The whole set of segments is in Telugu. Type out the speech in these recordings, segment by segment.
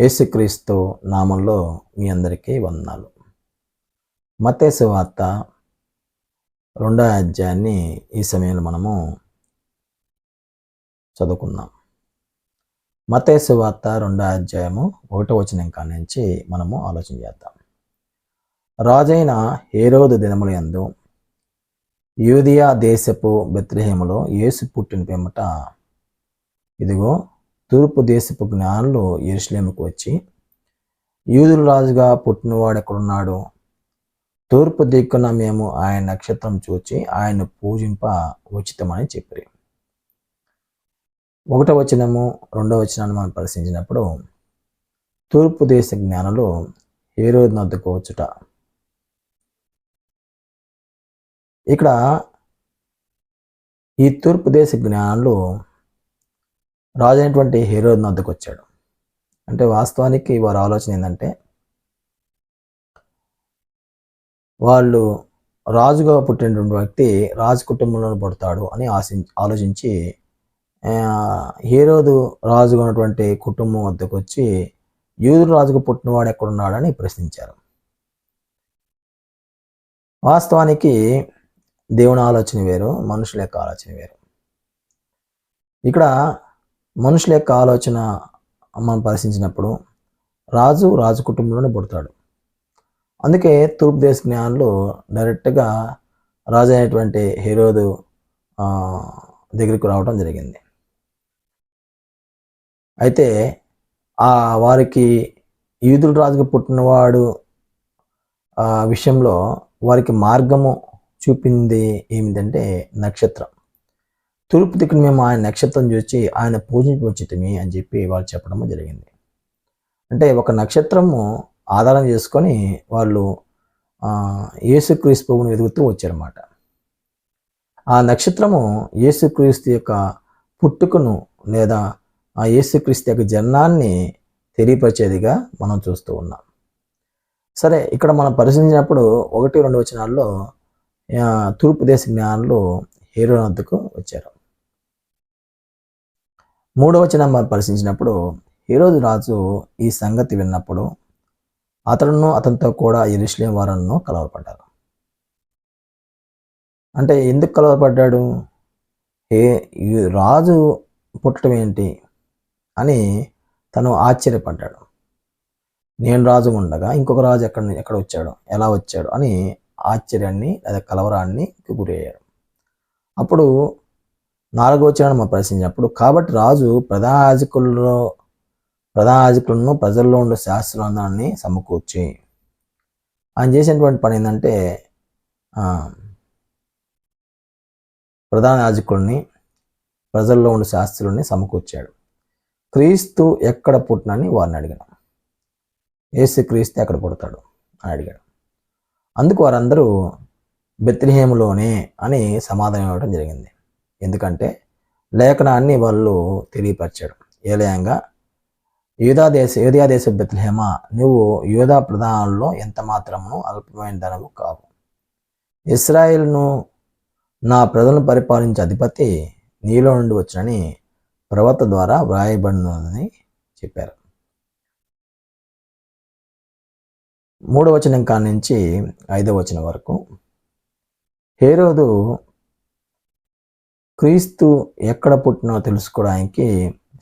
యేసుక్రీస్తు నామంలో మీ అందరికీ వందనాలు. మత్తేసు వార్త రెండో అధ్యాయాన్ని ఈ సమయంలో మనము చదువుకుందాం. మత్తేసు వార్త రెండో అధ్యాయము ఒకటో వచనం కాడి నుంచి మనము ఆలోచన చేద్దాం. రాజైన హేరోదు దినముల యందు యూదియా దేశపు బెత్రహేములో యేసు పుట్టిన పేమట ఇదిగో తూర్పు దేశపు జ్ఞానులు ఎరుసలేముకు వచ్చి యూదుల రాజుగా పుట్టినవాడు ఎక్కడున్నాడు? తూర్పు దిక్కున మేము ఆయన నక్షత్రం చూచి ఆయన పూజింప ఉచితమని చెప్పారు. ఒకటో వచనము రెండో వచనాన్ని మనం పరిశీలించినప్పుడు తూర్పు దేశ జ్ఞానులు ఏ రోజు నద్దుకు వచ్చుట. ఇక్కడ ఈ తూర్పు దేశ జ్ఞానులు రాజు అయినటువంటి హీరో వద్దకు వచ్చాడు అంటే వాస్తవానికి వారి ఆలోచన ఏంటంటే వాళ్ళు రాజుగా పుట్టినటువంటి వ్యక్తి రాజు కుటుంబంలో పుడతాడు అని ఆశి ఆలోచించి హీరోదు రాజుగా ఉన్నటువంటి కుటుంబం వద్దకు వచ్చి యూదుడు రాజుకు పుట్టినవాడు ఎక్కడున్నాడని ప్రశ్నించారు. వాస్తవానికి దేవుని ఆలోచన వేరు మనుషుల యొక్క ఆలోచన వేరు. ఇక్కడ మనుషుల యొక్క ఆలోచన మనం పరిశీలించినప్పుడు రాజు రాజు కుటుంబంలోనే పుడతాడు. అందుకే తూర్పు దేశ జ్ఞానులు డైరెక్ట్గా రాజు అయినటువంటి హీరోదు దగ్గరికి రావడం జరిగింది. అయితే ఆ వారికి ఈదుల రాజుగా పుట్టినవాడు విషయంలో వారికి మార్గము చూపింది ఏమిటంటే నక్షత్రం. తూర్పు దిక్కును మేము ఆయన నక్షత్రం చూసి ఆయన పూజించవచ్చితమి అని చెప్పి వాళ్ళు చెప్పడం జరిగింది. అంటే ఒక నక్షత్రము ఆధారం చేసుకొని వాళ్ళు యేసుక్రీస్తు ప్రభుని వెతుకుతూ వచ్చారన్నమాట. ఆ నక్షత్రము యేసుక్రీస్తు యొక్క పుట్టుకను లేదా ఆ యేసుక్రీస్తు యొక్క జన్మాన్ని తెలియపరిచేదిగా మనం చూస్తూ ఉన్నాం. సరే ఇక్కడ మనం పరిశీలించినప్పుడు ఒకటి రెండు వచనాల్లో తూర్పు దేశ జ్ఞానులు హీరోనద్దుకు వచ్చారు. మూడవ వచనం పరిశీలించినప్పుడు ఈరోజు రాజు ఈ సంగతి విన్నప్పుడు అతడును అతనితో కూడా ఎరుశ్లేం వారను కలవరపడ్డారు. అంటే ఎందుకు కలవరపడ్డాడు? ఏ రాజు పుట్టడం ఏంటి? అని తను ఆశ్చర్యపడ్డాడు. నేను రాజు ఉండగా ఇంకొక రాజు ఎక్కడ ఎక్కడ వచ్చాడు? ఎలా వచ్చాడు? అని ఆశ్చర్యాన్ని లేదా కలవరాన్ని గురయ్యాడు. అప్పుడు నాలుగో చరణం మనం ప్రశ్నించినప్పుడు కాబట్టి రాజు ప్రధాన యాజకుల్లో ప్రధాన యాజకులను ప్రజల్లో ఉండే శాస్త్రాన్ని సమకూర్చి ఆయన చేసినటువంటి పని ఏంటంటే ప్రధాన యాజకుల్ని ప్రజల్లో ఉండే శాస్త్రుల్ని సమకూర్చాడు. క్రీస్తు ఎక్కడ పుట్టినని వారిని అడిగాడు. ఏసు క్రీస్తు ఎక్కడ పుడతాడు అని అడిగాడు. అందుకు వారందరూ బెత్రిహేములోనే అని సమాధానం ఇవ్వడం జరిగింది. ఎందుకంటే లేఖనాన్ని వాళ్ళు తెలియపరిచాడు ఏలయంగా యూదా దేశ యూదా దేశ బెత్లహేమ నువ్వు యూదా ప్రధానంలో ఎంత మాత్రమును అల్పమైన ధనము కావు. ఇస్రాయిల్ను నా ప్రజలను పరిపాలించే అధిపతి నీలో నుండి వచ్చనని ప్రవక్త ద్వారా వ్రాయబడినదని చెప్పారు. మూడవ వచనం కాడి నుంచి ఐదవ వచనం వరకు హేరోదు క్రీస్తు ఎక్కడ పుట్టినో తెలుసుకోవడానికి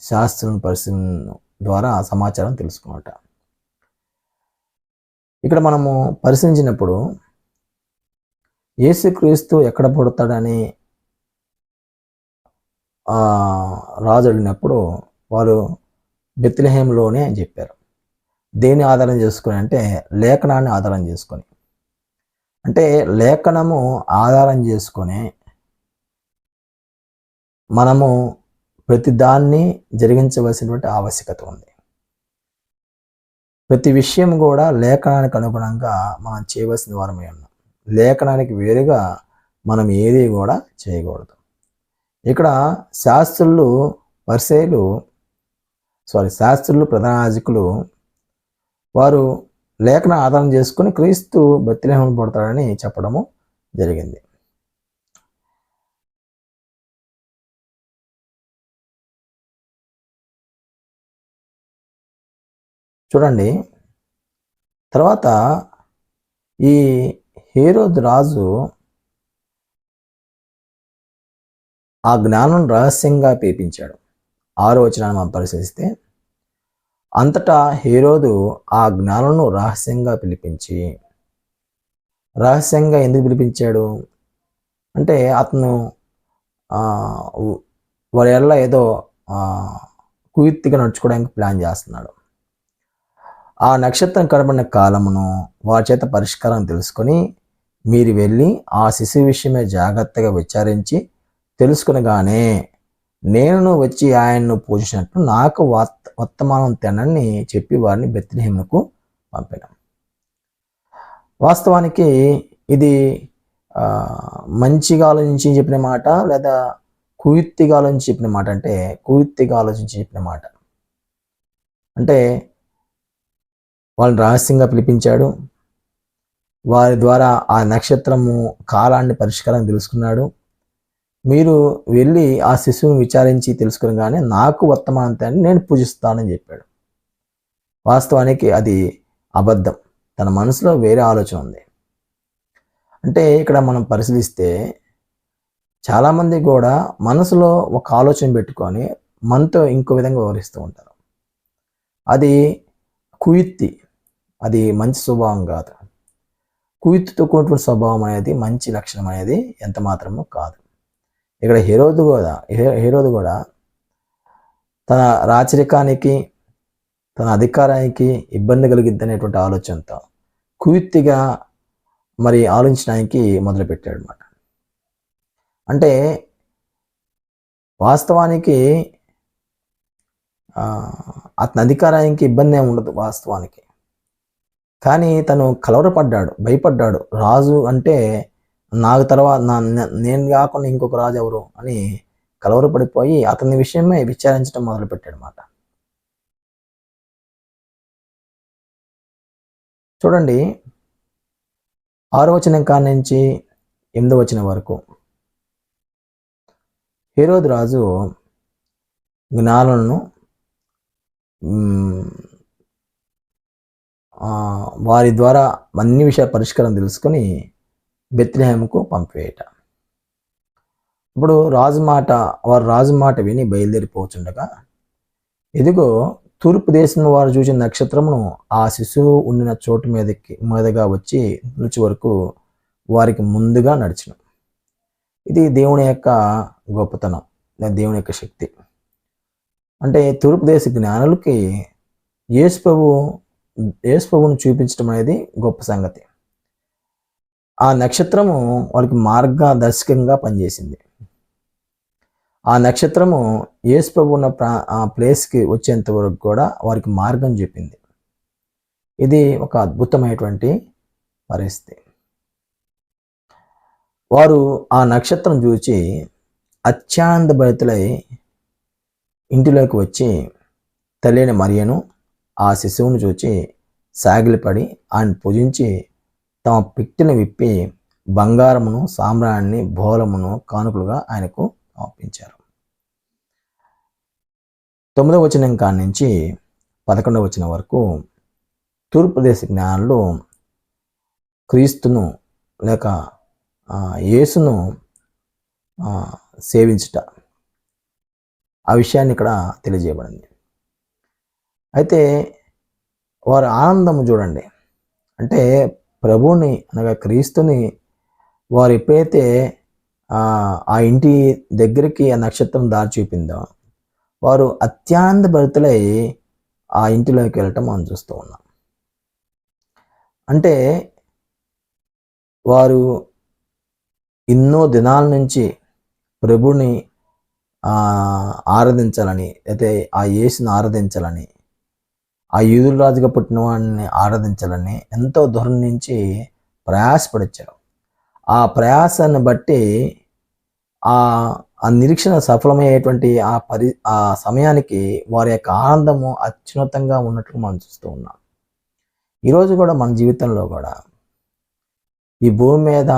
శాస్త్రం పరిశీలన ద్వారా సమాచారం తెలుసుకున్నట ఇక్కడ మనము పరిశీలించినప్పుడు యేసుక్రీస్తు ఎక్కడ పుడతాడని రాజు అడిగినప్పుడు వారు బెత్లహేంలోనే అని చెప్పారు. దేని ఆధారం చేసుకొని అంటే లేఖనాన్ని ఆధారం చేసుకొని. అంటే లేఖనము ఆధారం చేసుకొని మనము ప్రతి దాన్ని జరిగించవలసినటువంటి ఆవశ్యకత ఉంది. ప్రతి విషయం కూడా లేఖనానికి అనుగుణంగా మనం చేయవలసిన వారమై ఉన్నాం. లేఖనానికి వేరుగా మనం ఏది కూడా చేయకూడదు. ఇక్కడ శాస్త్రులు వర్సేలు సారీ శాస్త్రులు ప్రధానాజికులు వారు లేఖన ఆధారం చేసుకుని క్రీస్తు బతిలేహం పడతాడని చెప్పడము జరిగింది. చూడండి. తర్వాత ఈ హేరోద్ రాజు ఆ జ్ఞానం రహస్యంగా పేపించాడు. ఆరో వచనాన్ని మనం పరిశీలిస్తే అంతటా హేరోదు ఆ జ్ఞానంను రహస్యంగా పిలిపించి రహస్యంగా ఎందుకు పిలిపించాడు? అంటే అతను వారి వల్ల ఏదో కుయుక్తిగా నడుచుకోవడానికి ప్లాన్ చేస్తున్నాడు. ఆ నక్షత్రం కనబడిన కాలమును వారి చేత పరిష్కారం తెలుసుకొని మీరు వెళ్ళి ఆ శిశువు విషయమే జాగ్రత్తగా విచారించి తెలుసుకునగానే నేను వచ్చి ఆయన్ను పూజించినట్లు నాకు వర్తమానం తినని చెప్పి వారిని బెత్తిహేమునకు పంపినాం. వాస్తవానికి ఇది మంచిగా ఆలోచించి చెప్పిన మాట లేదా కుయుక్తిగా ఆలోచించి చెప్పిన మాట అంటే కుయుక్తిగా ఆలోచించి చెప్పిన మాట. అంటే వాళ్ళని రహస్యంగా పిలిపించాడు. వారి ద్వారా ఆ నక్షత్రము కాలాన్ని పరిష్కారం తెలుసుకున్నాడు. మీరు వెళ్ళి ఆ శిశువుని విచారించి తెలుసుకునగానే నాకు వర్తమానంతాన్ని నేను పూజిస్తానని చెప్పాడు. వాస్తవానికి అది అబద్ధం. తన మనసులో వేరే ఆలోచన ఉంది. అంటే ఇక్కడ మనం పరిశీలిస్తే చాలామంది కూడా మనసులో ఒక ఆలోచన పెట్టుకొని మనతో ఇంకో విధంగా వివరిస్తూ ఉంటారు. అది కుయిత్తి అది మంచి స్వభావం కాదు. కుయుత్తుతో కూడిన స్వభావం అనేది మంచి లక్షణం అనేది ఎంత మాత్రమో కాదు. ఇక్కడ హీరోదు కూడా హీరోదు కూడా తన రాచరికానికి తన అధికారానికి ఇబ్బంది కలిగిద్దనేటువంటి ఆలోచనతో కుయుత్తిగా మరి ఆలోచించడానికి మొదలుపెట్టాడు అనమాట అంటే వాస్తవానికి అతని అధికారానికి ఇబ్బంది ఏమి ఉండదు వాస్తవానికి. కానీ తను కలవరపడ్డాడు భయపడ్డాడు. రాజు అంటే నాకు తర్వాత నా నేను కాకుండా ఇంకొక రాజు ఎవరు అని కలవరపడిపోయి అతని విషయమే విచారించడం మొదలుపెట్టాడు అన్నమాట చూడండి ఆరో వచనం కాడి నుంచి ఎనిమిదో వచనం వరకు. హీరోద్ రాజు జ్ఞానులను వారి ద్వారా అన్ని విషయాల పరిష్కారం తెలుసుకొని బెత్లహేముకు పంపివేయట ఇప్పుడు రాజు మాట వారు రాజు మాట విని బయలుదేరిపోచుండగా ఇదిగో తూర్పు దేశం వారు చూసిన నక్షత్రమును ఆ శిశువు ఉండిన చోటు మీదకి మీదగా వచ్చి నిలిచి వరకు వారికి ముందుగా నడిచిన. ఇది దేవుని యొక్క గొప్పతనం దేవుని యొక్క శక్తి. అంటే తూర్పు దేశ జ్ఞానులకి యేసుప్రభు యేసుప్రభుని చూపించడం అనేది గొప్ప సంగతి. ఆ నక్షత్రము వాళ్ళకి మార్గదర్శకంగా పనిచేసింది. ఆ నక్షత్రము యేసుప్రభు ఉన్న ప్రా ఆ ప్లేస్కి వచ్చేంత వరకు కూడా వారికి మార్గం చెప్పింది ఇది ఒక అద్భుతమైనటువంటి పరిస్థితి. వారు ఆ నక్షత్రం చూచి అత్యాంత భరితులై ఇంటిలోకి వచ్చి తల్లిని మరియను ఆ శిశువును చూచి సాగిలిపడి ఆయన పూజించి తమ పిక్టిని విప్పి బంగారమును సామ్రాన్ని భోలమును కానుకలుగా ఆయనకు సమర్పించారు. తొమ్మిదవ వచనం కాడి నుంచి పదకొండవ వచనం వరకు తూర్పుదేశ జ్ఞానులు క్రీస్తును లేక యేసును సేవించుట. ఆ విషయాన్ని ఇక్కడ తెలియజేయబడింది. అయితే వారి ఆనందము చూడండి. అంటే ప్రభుని అనగా క్రీస్తుని వారు ఎప్పుడైతే ఆ ఇంటి దగ్గరికి ఆ నక్షత్రం దారి చూపిందో వారు అత్యంత భరితులై ఆ ఇంటిలోకి వెళ్ళటం మనం చూస్తూ ఉన్నాం. అంటే వారు ఎన్నో దినాల నుంచి ప్రభుని ఆరాధించాలని అయితే ఆ యేసుని ఆరాధించాలని ఆ యూదుల రాజుగా పుట్టిన వాడిని ఆరాధించాలని ఎంతో దూరం నుంచి ప్రయాసపడిచ్చారు. ఆ ప్రయాసాన్ని బట్టి ఆ ఆ నిరీక్షణ సఫలమయ్యేటువంటి ఆ పరి ఆ సమయానికి వారి యొక్క ఆనందము అత్యున్నతంగా ఉన్నట్లు మనం చూస్తూ ఉన్నాం. ఈరోజు కూడా మన జీవితంలో కూడా ఈ భూమి మీద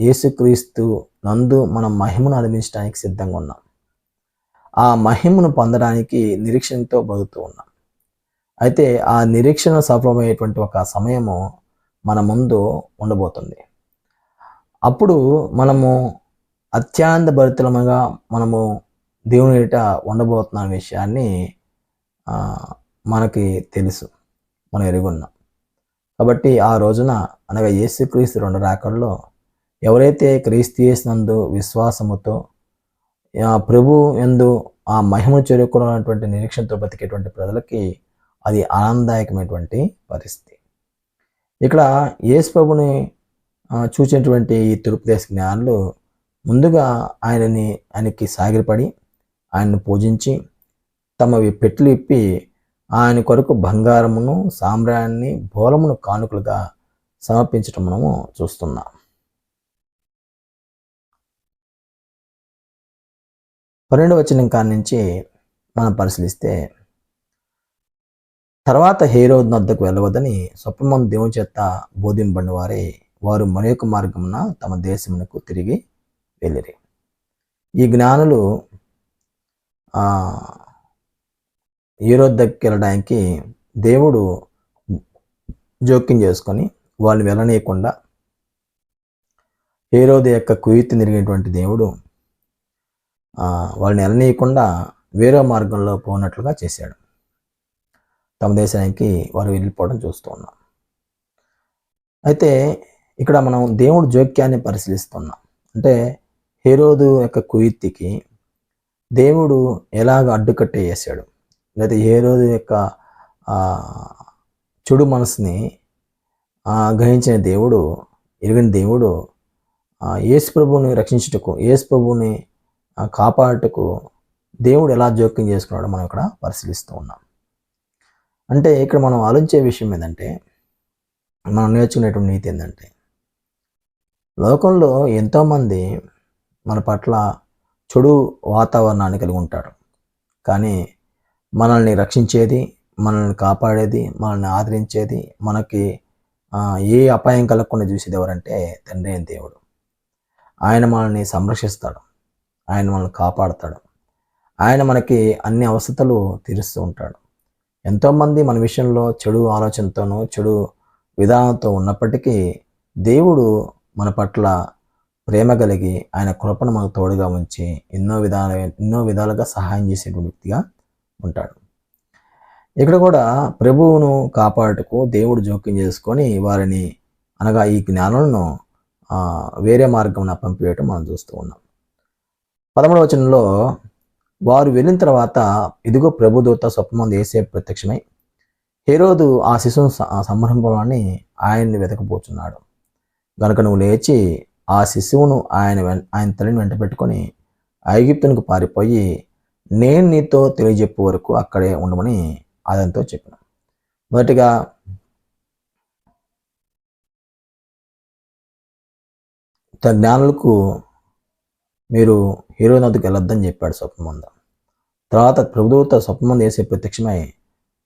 యేసుక్రీస్తు నందు మనం మహిమను అనిపించడానికి సిద్ధంగా ఉన్నాం. ఆ మహిమను పొందడానికి నిరీక్షణతో బతుకుతూ ఉన్నాం. అయితే ఆ నిరీక్షణ సఫలమయ్యేటువంటి ఒక సమయము మన ముందు ఉండబోతుంది. అప్పుడు మనము అత్యంత భరితలముగా మనము దేవుని ఏట ఉండబోతున్న విషయాన్ని మనకి తెలుసు. మనం ఎరుగున్నాం. కాబట్టి ఆ రోజున అనగా యేసుక్రీస్తు రెండు రాకల్లో ఎవరైతే క్రీస్తు చేసినందు విశ్వాసముతో ప్రభు ఎందు ఆ మహిమ చేరుకున్నటువంటి నిరీక్షణతో బతికేటువంటి ప్రజలకి అది ఆనందదాయకమైనటువంటి పరిస్థితి. ఇక్కడ యేసు ప్రభుని చూసినటువంటి ఈ తూర్పుదేశ జ్ఞానులు ముందుగా ఆయనని ఆయనకి సాగిరపడి ఆయన్ని పూజించి తమవి పెట్లు ఇప్పి ఆయన కొరకు బంగారమును సామ్రాన్ని బోలమును కానుకలుగా సమర్పించటం మనము చూస్తున్నాం. పన్నెండు వచ్చిన కాడి నుంచి మనం పరిశీలిస్తే తర్వాత హేరోద్ వద్దకు వెళ్ళవద్దని స్వప్నమందు దేవుని చేత బోధింపబడిన వారే వారు మరొక మార్గమున తమ దేశమునకు తిరిగి వెళ్ళిరి. ఈ జ్ఞానులు ఆ, హీరోద్ దగ్గరికి వెళ్ళడానికి దేవుడు జోక్యం చేసుకొని వాళ్ళు వెళ్ళనీయకుండా హీరోది యొక్క కుయుత్తి తిరిగినటువంటి దేవుడు వాళ్ళని వెళ్ళనీయకుండా వేరే మార్గంలో పోనట్లుగా చేశాడు. తమ దేశానికి వారు వెళ్ళిపోవడం చూస్తూ ఉన్నాం. అయితే ఇక్కడ మనం దేవుడు జోక్యాన్ని పరిశీలిస్తున్నాం. అంటే హేరోదు యొక్క కుయుత్తికి దేవుడు ఎలాగ అడ్డుకట్ట వేసాడు లేదా హేరోదు యొక్క చెడు మనసుని గ్రహించిన దేవుడు ఎరిగిన దేవుడు యేసు ప్రభువుని రక్షించుటకు యేసు ప్రభువుని కాపాడటకు కాపాడుటకు దేవుడు ఎలా జోక్యం చేసుకున్నాడో మనం ఇక్కడ పరిశీలిస్తూ ఉన్నాం. అంటే ఇక్కడ మనం ఆలోచించే విషయం ఏంటంటే మనం నేర్చుకునేటువంటి నీతి ఏంటంటే లోకంలో ఎంతోమంది మన పట్ల చెడు వాతావరణాన్ని కలిగి ఉంటారు. కానీ మనల్ని రక్షించేది మనల్ని కాపాడేది మనల్ని ఆదరించేది మనకి ఏ అపాయం కలగకుండా చూసేది ఎవరంటే తండ్రి అయిన దేవుడు. ఆయన మనల్ని సంరక్షిస్తాడు. ఆయన మనల్ని కాపాడుతాడు. ఆయన మనకి అన్ని అవసరతలు తీరుస్తూ ఉంటాడు. ఎంతోమంది మన విషయంలో చెడు ఆలోచనతోనూ చెడు విధానంతో ఉన్నప్పటికీ దేవుడు మన పట్ల ప్రేమ కలిగి ఆయన కృపను మనకు తోడుగా ఉంచి ఎన్నో విధాల ఎన్నో విధాలుగా సహాయం చేసేటువంటి వ్యక్తిగా ఉంటాడు. ఇక్కడ కూడా ప్రభువును కాపాడుటకు దేవుడు జోక్యం చేసుకొని వారిని అనగా ఈ జ్ఞానులను వేరే మార్గం పంపివేయటం మనం చూస్తూ ఉన్నాం. పదమూడవ వచనంలో వారు వెళ్ళిన తర్వాత ఇదిగో ప్రభుదూత స్వప్నమంది వేసే ప్రత్యక్షమై హేరోదు ఆ శిశువు సంరంభంలోని ఆయన్ని వెతకపోతున్నాడు గనుక నువ్వు లేచి ఆ శిశువును ఆయన ఆయన తల్లిని వెంట పెట్టుకొని ఐగిప్తునికి పారిపోయి నేను నీతో తెలియజెప్పు వరకు అక్కడే ఉండమని అదంతో చెప్పిన. మొదటిగా జ్ఞానులకు మీరు హీరో నదికి వెళ్ళొద్దని చెప్పాడు స్వప్నమంద. తర్వాత ప్రభుదూత స్వప్నం చేసే ప్రత్యక్షమై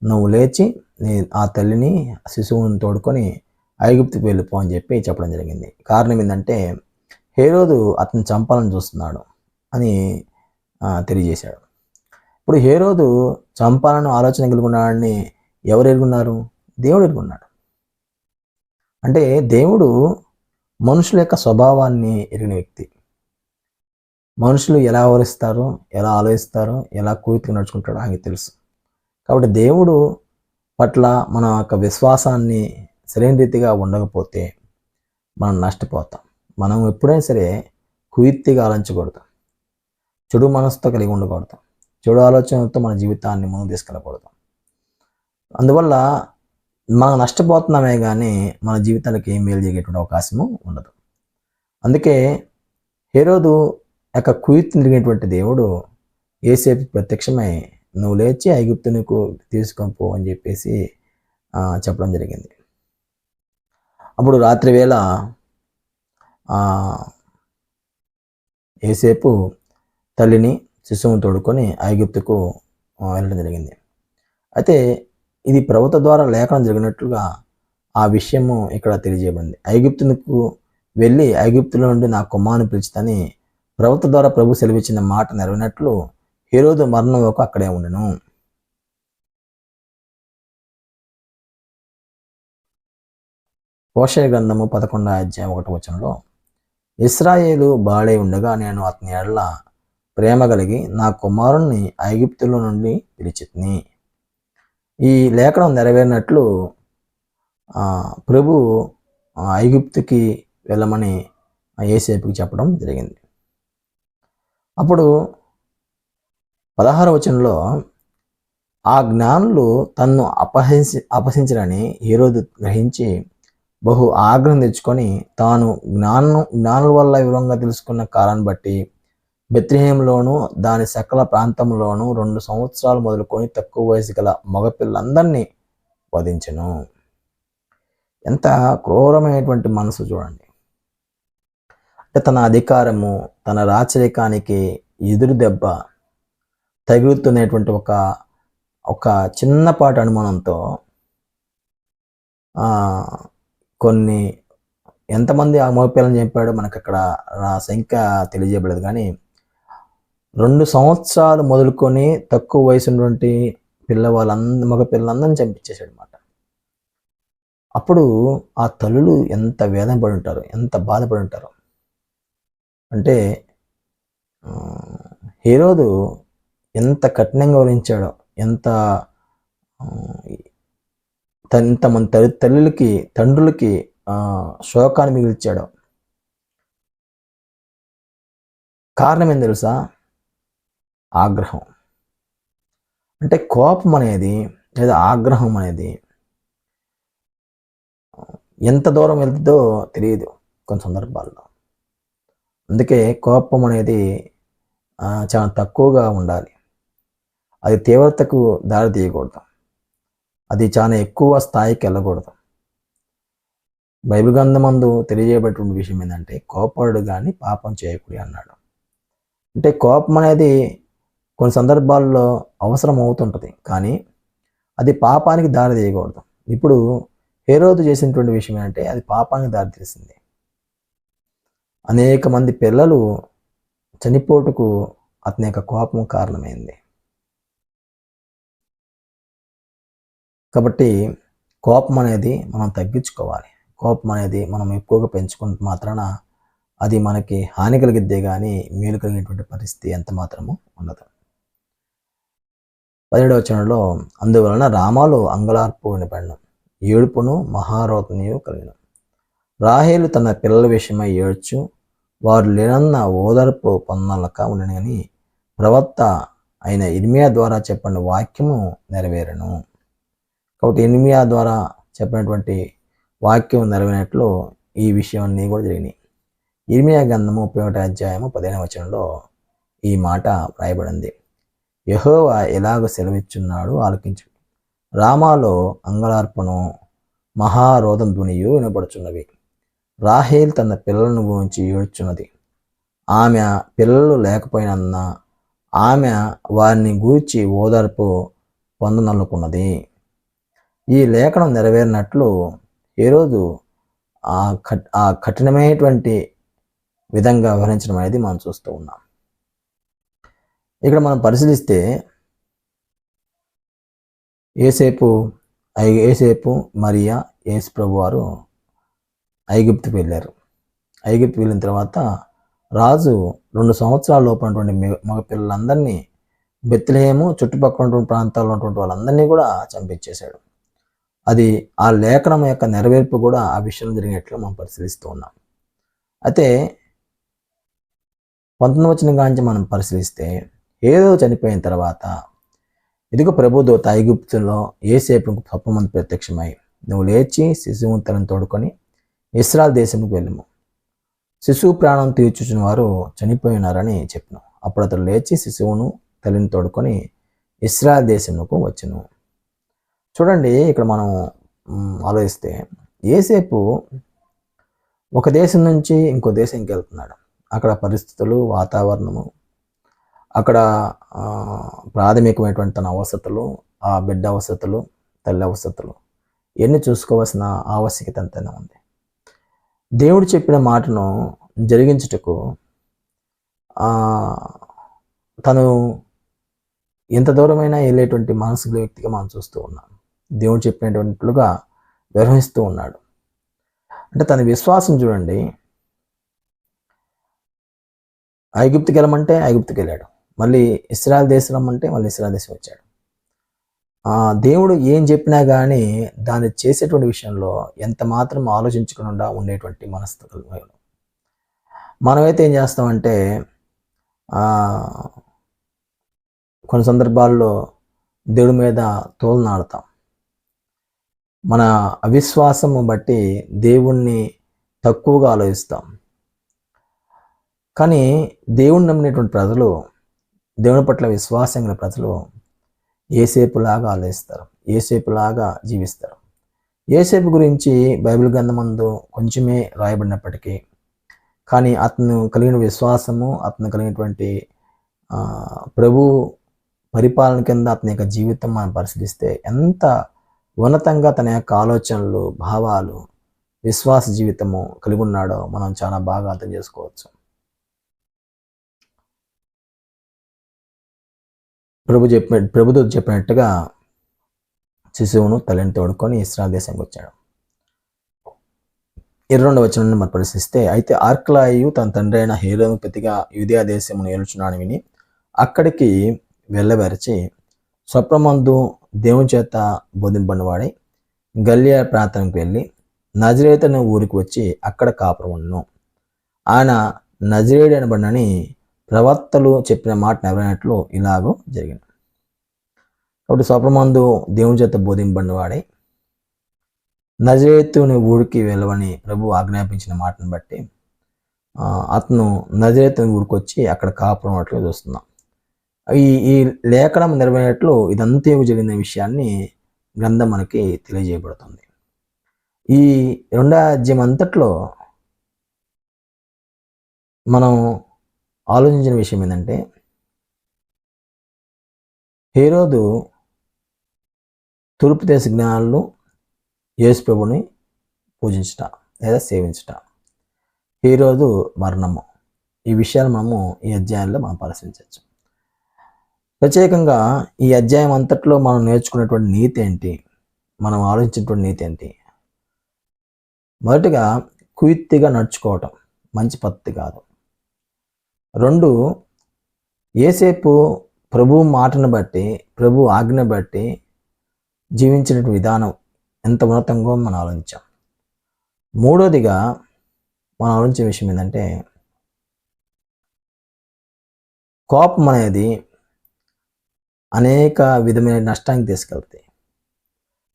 నువ్వు లేచి నీ ఆ తల్లిని శిశువుని తోడుకొని ఐగుప్తికి వెళ్ళిపో అని చెప్పి చెప్పడం జరిగింది. కారణం ఏంటంటే హేరోదు అతను చంపాలని చూస్తున్నాడు అని తెలియజేశాడు. ఇప్పుడు హేరోదు చంపాలని ఆలోచన కలిగినాడని ఎవరు ఎరుగున్నారు? దేవుడు ఎరుగున్నాడు. అంటే దేవుడు మనుషుల యొక్క స్వభావాన్ని ఎరిగిన వ్యక్తి. మనుషులు ఎలా వ్యవహరిస్తారో ఎలా ఆలోచిస్తారో ఎలా కూతురు నడుచుకుంటాడో ఆయనకి తెలుసు. కాబట్టి దేవుడు పట్ల మన యొక్క విశ్వాసాన్ని సరైన రీతిగా ఉండకపోతే మనం నష్టపోతాం. మనం ఎప్పుడైనా సరే కుయుత్తిగా ఆలోచించకూడదు. చెడు మనసుతో కలిగి ఉండకూడదు. చెడు ఆలోచనలతో మన జీవితాన్ని ముందు తీసుకెళ్ళకూడదు. అందువల్ల మనం నష్టపోతున్నామే కానీ మన జీవితానికి ఏం మేలు జరిగేటువంటి అవకాశము ఉండదు. అందుకే హేరోదు యొక్క కుయుత్తు తిరిగినటువంటి దేవుడు ఏసేపు ప్రత్యక్షమై నువ్వు లేచి ఐగుప్తునికి తీసుకొని పో అని చెప్పేసి చెప్పడం జరిగింది. అప్పుడు రాత్రి వేళ ఏసేపు తల్లిని శిశువును తోడుకొని ఐగుప్తుకు వెళ్ళడం జరిగింది. అయితే ఇది ప్రభుత్వ ద్వారా లేఖనం జరిగినట్లుగా ఆ విషయము ఇక్కడ తెలియజేయబడింది. ఐగుప్తునికి వెళ్ళి ఐగుప్తులో నుండి నా కుమారుని పిలుచుతని ప్రవక్త ద్వారా ప్రభు సెలవిచ్చిన మాట నెరవేనట్లు హీరోదు మరణం ఒక అక్కడే ఉండను. పోషయ గ్రంథము పదకొండ అధ్యాయం ఒకటి వచనంలో ఇస్రాయేలు బాడై ఉండగా నేను అతని ఎడల ప్రేమ కలిగి నా కుమారుణ్ణి ఐగిప్తుల నుండి పిలిచితిని ఈ లేఖనం నెరవేరినట్లు ప్రభు ఐగుప్తుకి వెళ్ళమని ఏసేపుకి చెప్పడం జరిగింది. అప్పుడు పదహార వచనంలో ఆ జ్ఞానులు తన్ను అపహసి అపహసించరని ఈరోజు గ్రహించి బహు ఆగ్రహం తెచ్చుకొని తాను జ్ఞానం జ్ఞానుల వల్ల వివరంగా తెలుసుకున్న కాలాన్ని బట్టి బెత్రిహేంలోను దాని సకల ప్రాంతంలోనూ రెండు సంవత్సరాలు మొదలుకొని తక్కువ వయసు గల మగపిల్లందరినీ వధించను. ఎంత క్రూరమైనటువంటి మనసు చూడండి. అంటే తన అధికారము తన రాచరికానికి ఎదురు దెబ్బ తగులుతున్నటువంటి ఒక ఒక చిన్నపాటి అనుమానంతో కొన్ని ఎంతమంది ఆ మగపిల్లని చెప్పాడో మనకు అక్కడ సంఖ్య తెలియజేయబడలేదు. కానీ రెండు సంవత్సరాలు మొదలుకొని తక్కువ వయసు ఉన్నటువంటి పిల్లవాళ్ళంద మగ పిల్లలందరిని చంపించేశాడు అనమాట అప్పుడు ఆ తల్లులు ఎంత వేదన పడి ఉంటారు ఎంత బాధపడి ఉంటారు అంటే హీరోదు ఎంత కఠినంగా వివరించాడో ఎంత ఎంత మన తల్లి తల్లులకి తండ్రులకి శోకాన్ని మిగిల్చాడు. కారణం ఏం తెలుసా? ఆగ్రహం. అంటే కోపం అనేది లేదా ఆగ్రహం అనేది ఎంత దూరం వెళ్తుందో తెలియదు కొన్ని సందర్భాల్లో. అందుకే కోపం అనేది చాలా తక్కువగా ఉండాలి. అది తీవ్రతకు దారి తీయకూడదు. అది చాలా ఎక్కువ స్థాయికి వెళ్ళకూడదు. బైబిల్ గ్రంథమందు తెలియజేయబడిన విషయం ఏంటంటే కోపడు కానీ పాపం చేయకూడదు అన్నాడు. అంటే కోపం అనేది కొన్ని సందర్భాల్లో అవసరం అవుతుంటుంది కానీ అది పాపానికి దారి తీయకూడదు. ఇప్పుడు హేరోదు చేసినటువంటి విషయం ఏంటంటే అది పాపానికి దారి తీసింది. అనేక మంది పిల్లలు చనిపోటుకు అతని యొక్క కోపం కారణమైంది. కాబట్టి కోపం అనేది మనం తగ్గించుకోవాలి. కోపం అనేది మనం ఎక్కువగా పెంచుకుంటే మాత్రాన అది మనకి హాని కలిగిద్దే కానీ మేలు కలిగినటువంటి పరిస్థితి ఎంత మాత్రము ఉండదు. పదిహేడవ చరణంలో అందువలన రామాలు అంగలార్పు వినపడిన ఏడుపును మహారోతనియు కలిగిన. రాహేలు తన పిల్లల విషయమై ఏడ్చు వారు లేనన్న ఓదార్పు పొందలక ఉండనని ప్రవక్త అయిన ఇర్మియా ద్వారా చెప్పిన వాక్యము నెరవేరను. కాబట్టి ఇర్మియా ద్వారా చెప్పినటువంటి వాక్యం నెరవేరినట్లు ఈ విషయం అన్నీ కూడా జరిగినాయి. ఇర్మియా గంధము ముప్పై ఒకటి అధ్యాయము పదిహేను వచనంలో ఈ మాట వ్రాయబడింది. యహోవా ఎలాగ సెలవిచ్చున్నాడు ఆలకించు. రామాలో అంగళార్పణు మహారోధం ధ్వనియు వినపడుచున్నవి. రాహేల్ తన పిల్లలను గురించి ఏడ్చున్నది. ఆమె పిల్లలు లేకపోయినందున ఆమె వారిని గూర్చి ఓదార్పు పొందననుకున్నది ఈ లేఖనం నెరవేరినట్లు ఈరోజు ఆ కఠ ఆ కఠినమైనటువంటి విధంగా వ్యవహరించడం అనేది మనం చూస్తూ ఉన్నాం. ఇక్కడ మనం పరిశీలిస్తే ఏసేపు ఏసేపు మరియా ఏసు ప్రభు వారు ఐగుప్తికి వెళ్ళారు. ఐగుప్తు వెళ్ళిన తర్వాత రాజు రెండు సంవత్సరాల లోపలటువంటి మగ పిల్లలందరినీ బెత్లహేము చుట్టుపక్కల ఉన్నటువంటి ప్రాంతాల్లో ఉన్నటువంటి వాళ్ళందరినీ కూడా చంపించేశాడు. అది ఆ లేఖనం యొక్క నెరవేర్పు కూడా ఆ విషయం జరిగినట్లు మనం పరిశీలిస్తూ ఉన్నాం. అయితే పంతొమ్మిది వచ్చిన కాంచి మనం పరిశీలిస్తే ఏదో చనిపోయిన తర్వాత ఇదిగో ప్రభుదూత ఐగుప్తులో ఏసేపు స్వప్నమంది ప్రత్యక్షమై నువ్వు లేచి శిశువు తలను తోడుకొని ఇస్రాల్ దేశంకు వెళ్ళము. శిశువు ప్రాణం తీర్చుచున్న వారు చనిపోయినారని చెప్పిన. అప్పుడు అతడు లేచి శిశువును తల్లిని తోడుకొని ఇస్రాయల్ దేశంలోకి వచ్చును. చూడండి ఇక్కడ మనం ఆలోచిస్తే ఏసేపు ఒక దేశం నుంచి ఇంకో దేశంకి వెళ్తున్నాడు. అక్కడ పరిస్థితులు వాతావరణము అక్కడ ప్రాథమికమైనటువంటి తన అవసరతలు ఆ బిడ్డ అవసరతలు తల్లి అవసరతలు ఇవన్నీ చూసుకోవాల్సిన ఆవశ్యకత ఎంతైనా ఉంది. దేవుడు చెప్పిన మాటను జరిగించుటకు తను ఎంత దూరమైనా వెళ్ళేటువంటి మానసిక వ్యక్తిగా మనం చూస్తూ ఉన్నాం. దేవుడు చెప్పినటువంటిగా వ్యవహరిస్తూ ఉన్నాడు. అంటే తన విశ్వాసం చూడండి. ఐగుప్తికి వెళ్ళమంటే ఐగుప్తికి వెళ్ళాడు. మళ్ళీ ఇస్రాయల్ దేశం రమ్మంటే మళ్ళీ ఇస్రాయల్ దేశం వచ్చాడు. దేవుడు ఏం చెప్పినా కానీ దాన్ని చేసేటువంటి విషయంలో ఎంత మాత్రం ఆలోచించకుండా ఉండేటువంటి మనస్తత్వం మనమైతే ఏం చేస్తామంటే కొన్ని సందర్భాల్లో దేవుడి మీద తోలనాడతాం మన అవిశ్వాసము బట్టి దేవుణ్ణి తక్కువగా ఆలోచిస్తాం. కానీ దేవుణ్ణి నమ్మినటువంటి ప్రజలు దేవుని పట్ల విశ్వాసం ప్రజలు ఏసేపులాగా ఆలోచిస్తారు ఏసేపులాగా జీవిస్తారు. ఏసేపు గురించి బైబిల్ గ్రంథమందు కొంచెమే రాయబడినప్పటికీ కానీ అతను కలిగిన విశ్వాసము అతను కలిగినటువంటి ప్రభు పరిపాలన కింద అతని యొక్క జీవితం మనం పరిశీలిస్తే ఎంత ఉన్నతంగా తన యొక్క ఆలోచనలు భావాలు విశ్వాస జీవితము కలిగి ఉన్నాడో మనం చాలా బాగా అర్థం చేసుకోవచ్చు. ప్రభు చెప్పిన ప్రభుతో చెప్పినట్టుగా శిశువును తల్లిని తోడుకొని ఇస్రాయల్ దేశానికి వచ్చాడు. ఇరవై వచనాన్ని మనం పరిశీలిస్తే అయితే ఆర్క్లాయు తన తండ్రి అయిన హేరోపతిగా యూదియా దేశమును ఏలుచున్నాను విని అక్కడికి వెళ్ళవరిచి స్వప్నమందు దేవుని చేత బోధింపడినవాడై గల్లియా ప్రాంతానికి వెళ్ళి నజరేత్ అనే ఊరికి వచ్చి అక్కడ కాపురం ఉన్ను ఆయన నజరేడ్ అనబడినని ప్రవక్తలు చెప్పిన మాట నెరవేరినట్లు ఇలాగూ జరిగింది కాబట్టి స్వప్రమందు దేవుని చేత బోధింపడిన వాడే నజరేతుని ఊరికి వెళ్ళవని ప్రభు ఆజ్ఞాపించిన మాటను బట్టి అతను నజరేతుని ఊరికి వచ్చి అక్కడ కాపురం చూస్తున్నాం. ఈ ఈ లేఖనం నెరవేరినట్లు ఇదంతా జరిగిన విషయాన్ని గ్రంథం మనకి తెలియజేయబడుతుంది. ఈ రెండో అంతట్లో మనం ఆలోచించిన విషయం ఏంటంటే హీరోదు తూర్పు దేశ జ్ఞానాలను యేసు ప్రభుని పూజించుట లేదా సేవించుట. హీరోదు మరణము. ఈ విషయాలు మనము ఈ అధ్యాయంలో మనం పరిశీలించవచ్చు. ప్రత్యేకంగా ఈ అధ్యాయం అంతట్లో మనం నేర్చుకున్నటువంటి నీతి ఏంటి? మనం ఆలోచించినటువంటి నీతి ఏంటి? మొదటిగా కుయుక్తిగా నడుచుకోవటం మంచి పద్ధతి కాదు. రెండు ఏసేపు ప్రభు మాటను బట్టి ప్రభు ఆజ్ఞ బట్టి జీవించిన విధానం ఎంత ఉన్నతంగా మనం ఆలోచించాం? మూడోదిగా మనం ఆలోచించే విషయం ఏంటంటే కోపం అనేది అనేక విధమైన నష్టానికి తీసుకెళ్తాయి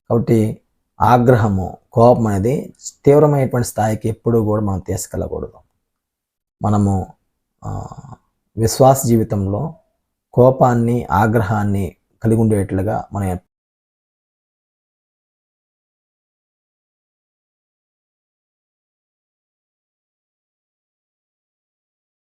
కాబట్టి ఆగ్రహము కోపం అనేది తీవ్రమైనటువంటి స్థాయికి ఎప్పుడూ కూడా మనం తీసుకెళ్ళకూడదు. మనము విశ్వాస జీవితంలో కోపాన్ని ఆగ్రహాన్ని కలిగి ఉండేట్లుగా మనం